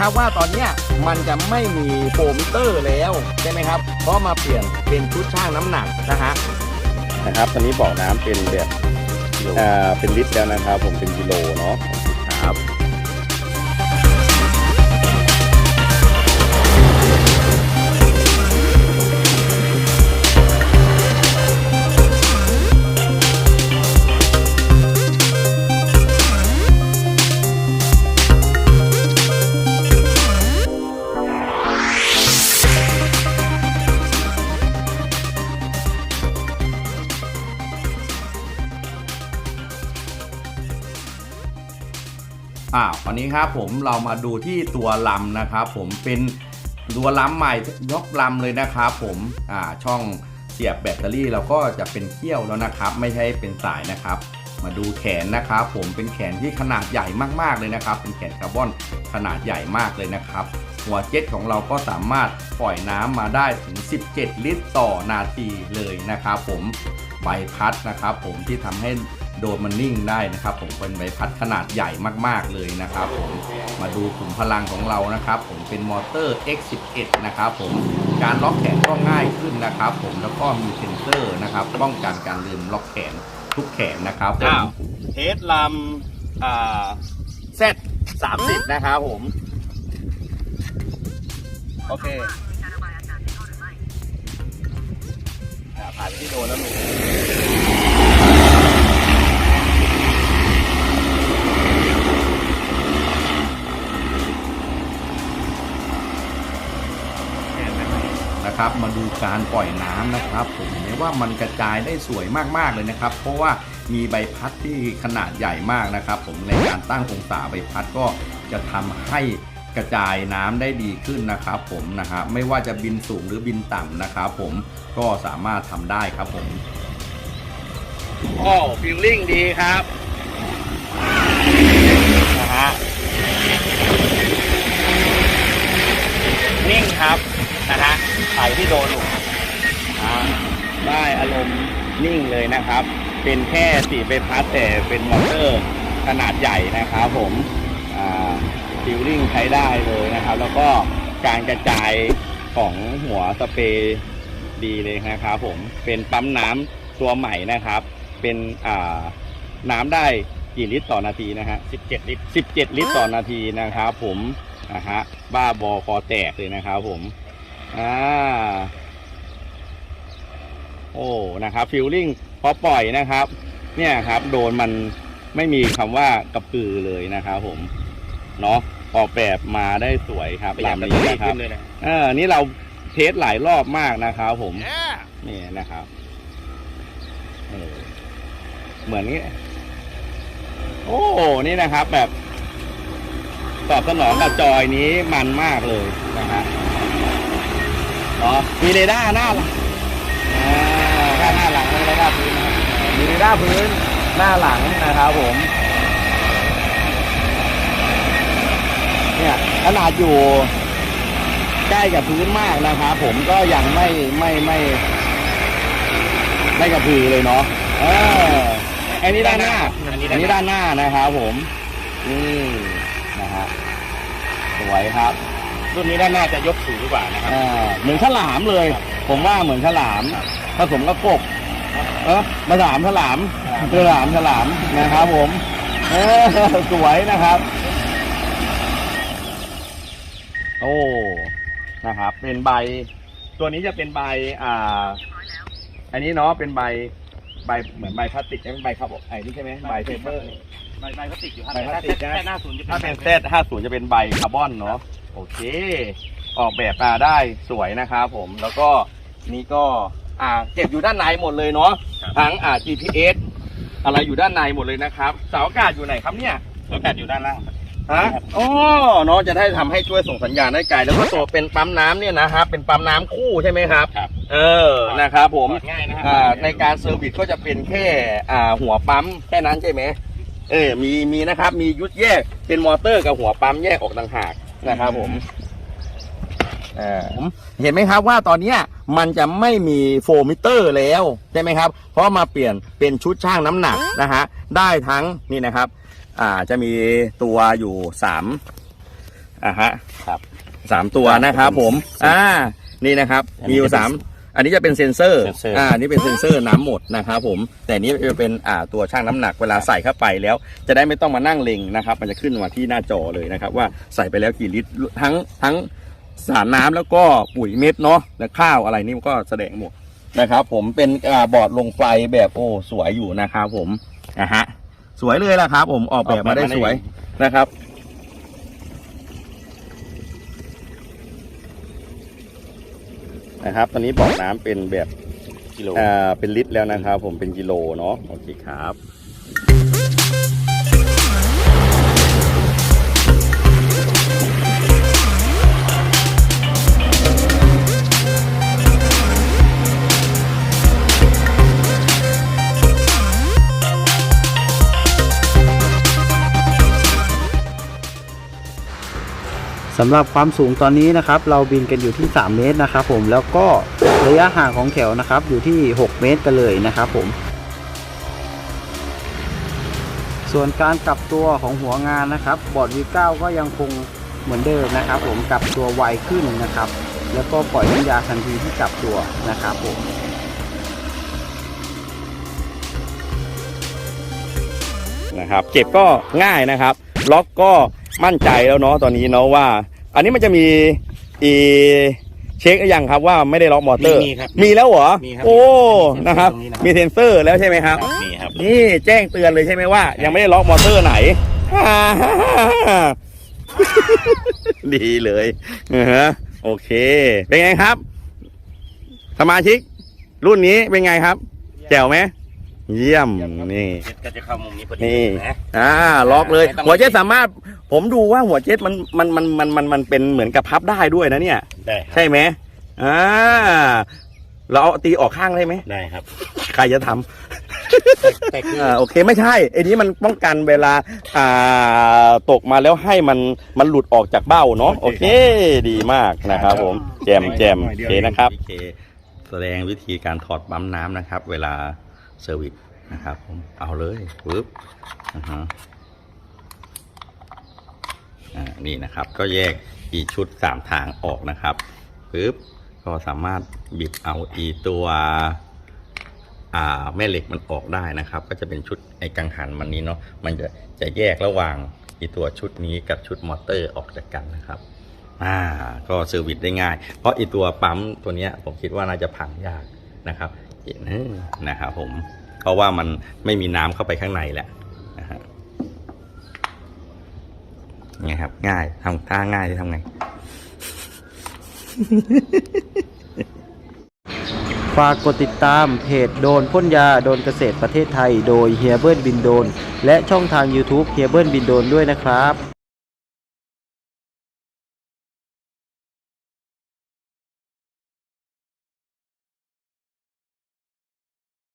ครับว่าตอนเนี้ยมันจะไม่มีโฟมิเตอร์แล้วใช่ไหมครับ เพราะมาเปลี่ยนเป็นชุดช่างน้ำหนักนะฮะนะครับ ตอนนี้บอกน้ำเป็นแบบ อ่า เป็นลิตรแล้วนะครับ ผมเป็นกิโลเนาะ อ่าวันนี้ครับผมเรามาดูที่ตัวลำนะครับ ผมเป็นตัวลำใหม่ยกลำเลยนะครับผมอ่าช่องเสียบแบตเตอรี่เราก็จะเป็นเขี้ยวแล้วนะครับ ไม่ใช่เป็นสายนะครับ มาดูแขนนะครับ ผมเป็นแขนที่ขนาดใหญ่มากๆเลยนะครับ เป็นแขนคาร์บอนขนาดใหญ่มากเลยนะครับ หัวเจ็ตของเราก็สามารถปล่อยน้ำมาได้ถึง 17 ลิตรต่อนาทีเลยนะครับ ผมใบพัดนะครับ ผมที่ทำให้ โดนมันนิ่งได้นะครับ ผมเป็นใบพัดขนาดใหญ่มากๆเลยนะครับ ผมมาดูขุมพลังของเรานะครับ ผมเป็นมอเตอร์ X11 นะครับผมการล็อกแขนก็ง่ายขึ้นนะครับ ผมแล้วก็มีเซ็นเซอร์นะครับป้องกันการลืมล็อกแขนทุกแขนนะครับผมเทสลำอ่าเซต30นะครับผม โอเคผ่านที่โดนแล้วมีนะครับมาดู การปล่อยน้ำนะครับ ผมเห็นว่ามันกระจายได้สวยมากๆเลยนะครับ เพราะว่ามีใบพัดที่ขนาดใหญ่มากนะครับ ผมในการตั้งองศาใบพัดก็จะทำให้กระจายน้ำได้ดีขึ้นนะครับ ผมนะครับไม่ว่าจะบินสูงหรือบินต่ำนะครับผมก็สามารถทำได้ครับผมโอ้ฟิลลิ่งดีครับนะฮะนิ่งครับนะฮะ ข่ที่โดนหลุมได้อารมณ์นิ่งเลยนะครับ เป็นแค่สีใบพัดแต่เป็นมอเตอร์ขนาดใหญ่นะครับผมฟิลลิ่งใช้ได้เลยนะครับ แล้วก็การกระจายของหัวสเปรย์ดีเลยนะครับผมเป็นปั๊มน้ำตัวใหม่นะครับ เป็นน้ำได้กี่ลิตรต่อนาทีนะฮะ17 ลิตร 17 ลิตรต่อนาทีนะครับผมนะฮะบ้าบอคอแตกเลยนะครับผม อ่า โอ้ นะครับฟิลลิ่งพอปล่อยนะครับ เนี่ยครับ โดนมันไม่มีคำว่ากระปือเลยนะครับผม เนาะออกแบบมาได้สวยครับประหยัดลำแบตเตอนี้รี่นะครัขึ้บนเลยนะเออนี่เราเทสหลายรอบมากนะครับผม นี่นะครับเออเหมือนนี้โอ้ นี่นะครับแบบ ตอบสนองกับจอยนี้มันมากเลยนะฮะ เนาะมีเรดาร์หน้าหลังอ่าหน้าหลังไม่เรดาร์พื้นนะครับมีเรดาร์พื้นหน้าหลังนะครับผมเนี่ยขนาดอยู่ใกล้กับพื้นมากนะครับผมก็ยังไม่ไม่ไม่ ไม่กระพือเลยเนาะเอออันนี้ด้านหน้าอันนี้อันนี้ด้านหน้าด้านหน้านะครับผมนี่นะฮะสวยครับ รุ่นนี้ด้านหน้าจะยกสูงกว่านะครับ อ่าเหมือนฉลามเลย ผมว่าเหมือนฉลามผสมกับกบเออมาฉลามฉลามฉลามฉลามนะครับ ผมเออสวยนะครับ โอ้นะครับ เป็นใบ ตัวนี้จะเป็นใบอ่า อันนี้เนาะเป็นใบใบเหมือนใบพลาสติกใช่ไหมใบครับไอ้นี่ใช่ไหมใบเฟเบอร์ใบใบพลาสติกอยู่ครับใบพลาสติกนะแค่หน้าศูนย์จะถ้าเป็นเซตห้าศูนย์จะเป็นใบคาร์บอนเนาะ โอเค ออกแบบมาได้สวยนะครับผมแล้วก็นี่ก็อ่าเก็บอยู่ด้านในหมดเลยเนาะทั้งอ่า GPS อะไรอยู่ด้านในหมดเลยนะครับเสาอากาศอยู่ไหนครับเนี่ยอากาศอยู่ด้านล่างฮะอ๋อเนาะจะได้ทำให้ช่วยส่งสัญญาณได้ไกลแล้วก็ตัวเป็นปั๊มน้ำเนี่ยนะครับเป็นปั๊มน้ำคู่ใช่ไหมครับครับ เออนะครับผมถอดง่ายนะครัอ่าในการเซอร์วิสก็จะเป็นแค่อ่าหัวปั๊มแค่นั้นใช่ไหมเออมีมีนะครับมียุดแยกเป็นมอเตอร์กับหัวปั๊มแยกออกต่างหาก นะครับผมอ่าเห็นไหมครับว่าตอนเนี้ยมันจะไม่มีโฟมมิเตอร์แล้วใช่ไหมครับ เพราะมาเปลี่ยนเป็นชุดช่างน้ำหนักนะฮะได้ทั้งนี่นะครับ อ่าจะมีตัวอยู่สามอะฮะครับสามตัวนะครับผม อ่า นี่นะครับอันนี้มีอยู่จะเป็นสาม อันนี้จะเป็นเซ็นเซอร์เซ็นเซอร์อ่าอันนี้เป็นเซ็นเซอร์น้ำหมดนะครับผม แต่อันนี้จะเป็นอ่าตัวช่างน้ำหนักเวลาใส่เข้าไปแล้ว จะได้ไม่ต้องมานั่งเล็งนะครับ มันจะขึ้นมาที่หน้าจอเลยนะครับ ว่าใส่ไปแล้วกี่ลิตรทั้งทั้งสารน้ำแล้วก็ปุ๋ยเม็ดเนาะและข้าวอะไรนี่มันก็แสดงหมดนะครับ ผมเป็นอ่าบอร์ดลงไฟแบบโอ้สวยอยู่นะครับผมอะฮะสวยเลยล่ะครับ ผมออกแบบมาได้สวยนะครับ นะครับ ตอนนี้บอกน้ำเป็นแบบกิโลอ่าเป็นลิตรแล้วนะครับ ผมเป็นกิโลเนาะโอเคครับ สำหรับความสูงตอนนี้นะครับเราบินกันอยู่ที่ 3 เมตรนะครับผมแล้วก็ระยะห่างของแถวนะครับอยู่ที่ 6 เมตรกันเลยนะครับผม ส่วนการกลับตัวของหัวงานนะครับ บอร์ด V9 ก็ยังคงเหมือนเดิมนะครับ ผมกลับตัวไวขึ้นนะครับ แล้วก็ปล่อยน้ำยาทันทีที่กลับตัวนะครับผมนะครับเก็บก็ง่ายนะครับ ล็อกก็มั่นใจแล้วเนาะตอนนี้เนาะว่า อันนี้มันจะมีอีเช็คหรือยังครับว่าไม่ได้ล็อกมอเตอร์ มีครับมีแล้วเหรอมีครับ โอ้มีนะครับตรงนี้นะครับ มีเซ็นเซอร์แล้วใช่ไหมครับครับ นี่ครับ นี่แจ้งเตือนเลยใช่ไหมว่า ยังไม่ได้ล็อกมอเตอร์ไหนดีเลยอือฮะโอเค เป็นไงครับ สมาชิก รุ่นนี้เป็นไงครับ แจ๋วไหม เยี่ยมนี่เจ็ดก็จะเข้ามุมนี้พอดีนี่ นะอ่าล็อกเลยไม่ต้องหัวเจ็ตสามารถ ผมดูว่าหัวเจ็ตมันมันมันมันมันมันเป็นเหมือนกับพับได้ด้วยนะเนี่ย ได้ครับใช่ไหมอ่าเราเอาตีออกข้างได้ไหมได้ครับใครจะทำ แต่คืออ่าโอเคไม่ใช่ไอ้นี้มันป้องกันเวลาอ่าตกมาแล้วให้มันมันหลุดออกจากเบ้าเนาะโอเค ดีมากนะครับผมแจมแจมโอเคนะครับ แสดงวิธีการถอดปั๊มน้ำนะครับ เวลา เซอร์วิสนะครับผมเอาเลยปึ๊บอ่าฮะนี่นะครับก็แยกอีชุดสามทางออกนะครับปึ๊บก็สามารถบิดเอาอีตัวแม่เหล็กมันออกได้นะครับ ก็จะเป็นชุดไอ้กังหันมันนี้เนาะมันจะจะแยกระหว่างอีตัวชุดนี้กับชุดมอเตอร์ออกจากกันนะครับอ่าก็เซอร์วิสได้ง่าย เพราะอีตัวปั๊มตัวนี้ผมคิดว่าน่าจะพังยากนะครับ นะครับผม เพราะว่ามันไม่มีน้ำเข้าไปข้างในแหละนะฮะไงครับ ง่ายทำท่าง่ายที่ทำไง ฝากกดติดตามเพจโดนพ่นยาโดนเกษตรประเทศไทย โดยเฮียเบิร์นบินโดน และช่องทาง YouTube เฮียเบิร์นบินโดนด้วยนะครับ